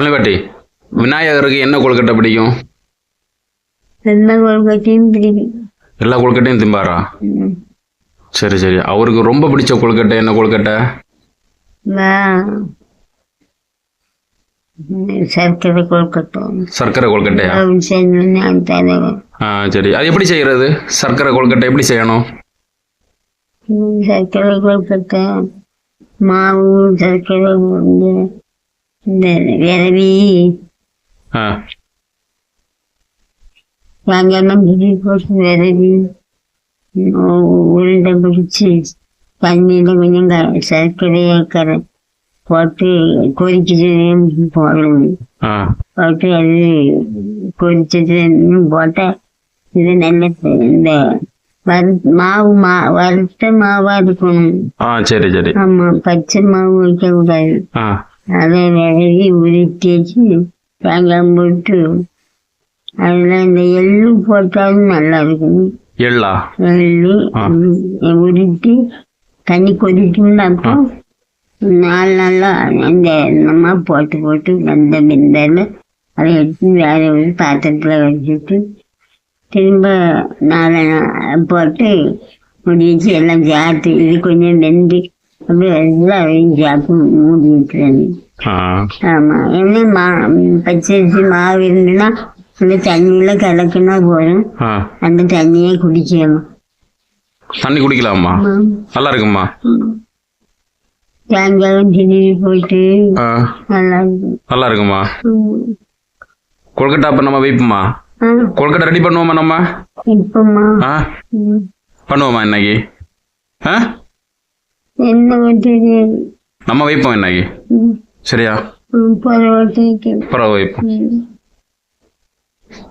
பழனிபாட்டி விநாயகருக்கு என்ன கொழுக்கட்டை பிடிக்கும்? எல்லா கொள்கையும் பிடிக்கும். எல்லா கொழுக்கட்டையும் திம்பாரா. சரி சரி. அவருக்கு ரொம்ப பிடிச்ச கொழுக்கட்டை என்ன கொழுக்கட்டை? சர்க்கரை கொழுக்கட்டை. சர்க்கரை கொழுக்கட்டையா? ஆ சரி. அது எப்படி செய்யறது? சர்க்கரை கொழுக்கட்டை எப்படி செய்யணும்? சர்க்கரை கொழுக்கட்டை மாவு சர்க்கரை இந்த விரவி வெங்காயம் பிடி போட்டு விரவி உருண்டை பிடிச்சி தண்ணியில் கொஞ்சம் சர்க்கரையை கரை போட்டு போடணும் ஆ போட்டு அது கொதிச்சது போட்டால் இது நல்ல இந்த மாவு மா வறுத்த மாவா இருக்கணும் சரி சரி ஆமா பச்சை மாவு வைக்கக்கூடாது ஆ அதை விரவி உருட்டி வச்சு வெங்காயம் போட்டு. அதில் இந்த எள்ளு போட்டாலும் நல்லா இருக்கும் எள்ளா எள்ளு உருட்டி தண்ணி கொதிக்கும்ல அப்போ நாலு நாளா அந்த நம்ம போட்டு போட்டு வெந்த வெந்தால அதை எடுத்து வேற ஒரு பாத்திரத்தில் வச்சுட்டு திரும்ப நாலு போட்டு மூடி வச்சு எல்லாம் சேர்த்து இது கொஞ்சம் வெந்து அப்படியே எல்லாம் அதையும் சேர்த்து மூடி வச்சுருவேன் ஆ. ஆமாம் என்ன மா பச்சரிசி மாவு இருந்துன்னா அந்த தண்ணியில் கலக்குனா போதும். ஆ. அந்த தண்ணியை குடிக்கணும் தண்ணி குடிக்கலாமா? நல்லா இருக்குமா? நல்லா இருக்கும். கொழுக்கட்டை அப்போ நம்ம வைப்போமா? கொழுக்கட்டை ரெடி பண்ணுவோமா நம்ம. பண்ணுவோமா இன்னைக்கு? ஆ? நம்ம வைப்போம் இன்னைக்கு. சரியா? பரவாயில்ல வைப்போம்.